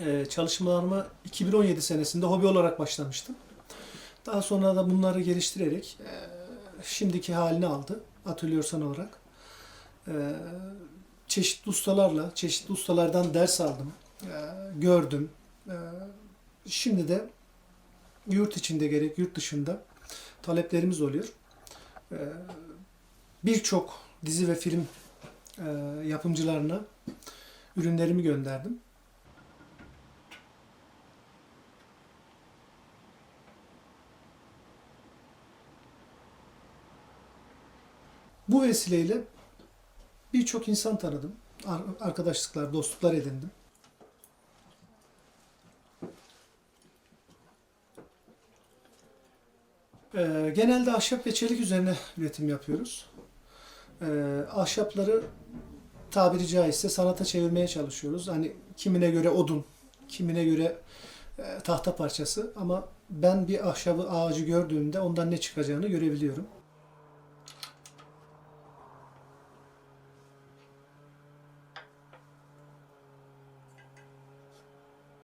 Ee, çalışmalarıma 2017 senesinde hobi olarak başlamıştım. Daha sonra da bunları geliştirerek e, şimdiki halini aldı atölye olarak. Ee, çeşitli ustalarla, çeşitli ustalardan ders aldım, e, gördüm. E, şimdi de yurt içinde gerek yurt dışında taleplerimiz oluyor. Ee, Birçok dizi ve film e, yapımcılarına ürünlerimi gönderdim. Bu vesileyle birçok insan tanıdım. Ar- Arkadaşlıklar, dostluklar edindim. Ee, genelde ahşap ve çelik üzerine üretim yapıyoruz. Ee, ahşapları tabiri caizse sanata çevirmeye çalışıyoruz. Hani kimine göre odun, kimine göre e, tahta parçası ama ben bir ahşabı ağacı gördüğümde ondan ne çıkacağını görebiliyorum.